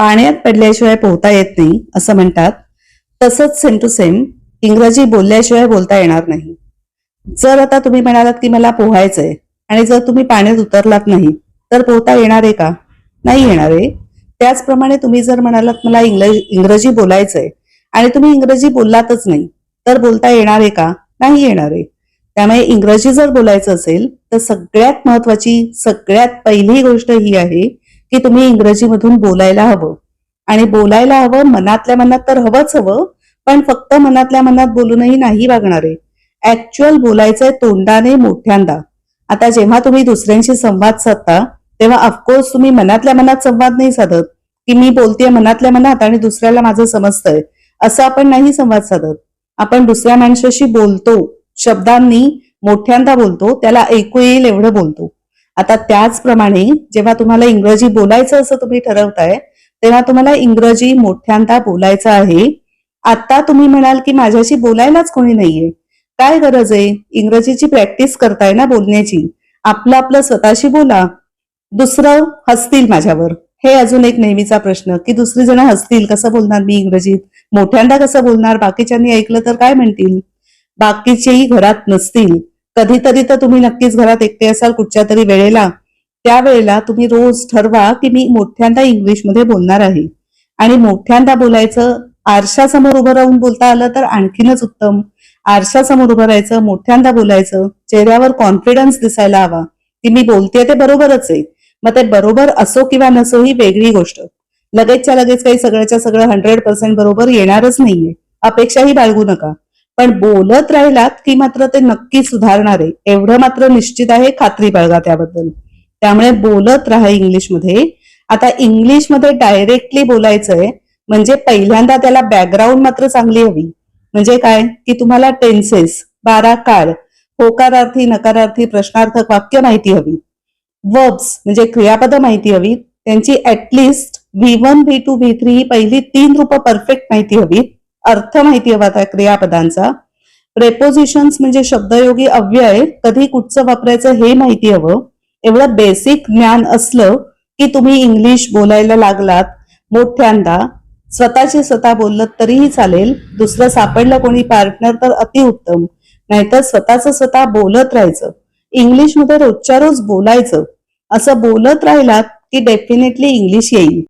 पाण्यात पडल्याशिवाय पोहता येत नाही असं म्हणतात. तसंच सेम टू सेम इंग्रजी बोलल्याशिवाय बोलता येणार नाही. जर आता तुम्ही म्हणालात की मला पोहायचंय आणि जर तुम्ही पाण्यात उतरलात नाही तर पोहता येणार आहे का? नाही येणार आहे. त्याचप्रमाणे तुम्ही जर म्हणालात मला इंग्ल इंग्रजी बोलायचंय आणि तुम्ही इंग्रजी बोललातच नाही तर बोलता येणार आहे का? नाही येणार आहे. त्यामुळे इंग्रजी जर बोलायचं असेल तर सगळ्यात महत्वाची सगळ्यात पहिली गोष्ट ही आहे की तुम्ही इंग्रजीमधून बोलायला हवं. आणि बोलायला हवं मनातल्या मनात तर हवंच हवं पण फक्त मनातल्या मनात बोलूनही नाही वागणार. आहे ऍक्च्युअल बोलायचंय तोंडाने मोठ्यांदा. आता जेव्हा तुम्ही दुसऱ्यांशी संवाद साधता तेव्हा ऑफकोर्स तुम्ही मनातल्या मनात संवाद नाही साधत. की मी बोलतेय मनातल्या मनात आणि दुसऱ्याला माझं समजतंय. असं आपण नाही संवाद साधत. आपण दुसऱ्या माणसाशी बोलतो शब्दांनी मोठ्यांदा बोलतो त्याला ऐकू येईल एवढं बोलतो. आता त्याचप्रमाणे जेव्हा तुम्हाला इंग्रजी बोलायचं असं तुम्ही ठरवताय तेव्हा तुम्हाला इंग्रजी मोठ्यांदा बोलायचं आहे. आता तुम्ही म्हणाल की माझ्याशी बोलायलाच कोणी नाहीये. काय गरज आहे? इंग्रजीची प्रॅक्टिस करताय ना बोलण्याची. आपलं आपलं स्वतःशी बोला. दुसरं हसतील माझ्यावर. हे अजून एक नेहमीचा प्रश्न की दुसरी जण हसतील कसं बोलणार मी इंग्रजीत? मोठ्यांदा कसं बोलणार? बाकीच्यांनी ऐकलं तर काय म्हणतील? बाकीचेही घरात नसतील. कधीतरी तर तुम्ही नक्कीच घरात एकटे असाल कुठच्या तरी वेळेला. त्यावेळेला तुम्ही रोज ठरवा की मी मोठ्यांदा इंग्लिशमध्ये बोलणार आहे. आणि मोठ्यांदा बोलायचं आरशासमोर उभं राहून बोलता आलं तर आणखीनच उत्तम. आरशासमोर उभं राहायचं मोठ्यांदा बोलायचं चेहऱ्यावर कॉन्फिडन्स दिसायला हवा. की मी बोलते ते बरोबरच आहे. मग ते बरोबर असो किंवा नसो ही वेगळी गोष्ट. लगेचच्या लगेच काही सगळ्याच्या सगळं हंड्रेड पर्सेंट बरोबर येणारच नाहीये. अपेक्षाही बाळगू नका. पण बोलत राहिलात की मात्र ते नक्की सुधारणार. आहे एवढं मात्र निश्चित आहे खात्री बाळगा त्याबद्दल. त्यामुळे बोलत राहा इंग्लिशमध्ये. आता इंग्लिशमध्ये डायरेक्टली बोलायचंय म्हणजे पहिल्यांदा त्याला बॅकग्राऊंड मात्र चांगली हवी. म्हणजे काय? की तुम्हाला टेन्सेस बारा काळ होकारार्थी नकारार्थी प्रश्नार्थक वाक्य माहिती हवी. वर्ब्स म्हणजे क्रियापद माहिती हवी. त्यांची at least V one V two V three ही पहिली तीन रूप परफेक्ट माहिती हवी अर्थ माहिती हवा त्या क्रियापदांचा. प्रेपोजिशन्स म्हणजे शब्दयोगी अव्यय कधी कुठचं वापरायचं हे माहिती हवं. एवढं बेसिक ज्ञान असलं की तुम्ही इंग्लिश बोलायला लागलात मोठ्यांदा स्वतःची स्वतः बोललं तरीही चालेल. दुसरं सापडलं कोणी पार्टनर तर अतिउत्तम. नाहीतर स्वतःच स्वतः बोलत राहायचं. इंग्लिशमध्ये रोजच्या रोज बोलायचं. असं बोलत राहिलात की डेफिनेटली इंग्लिश येईल.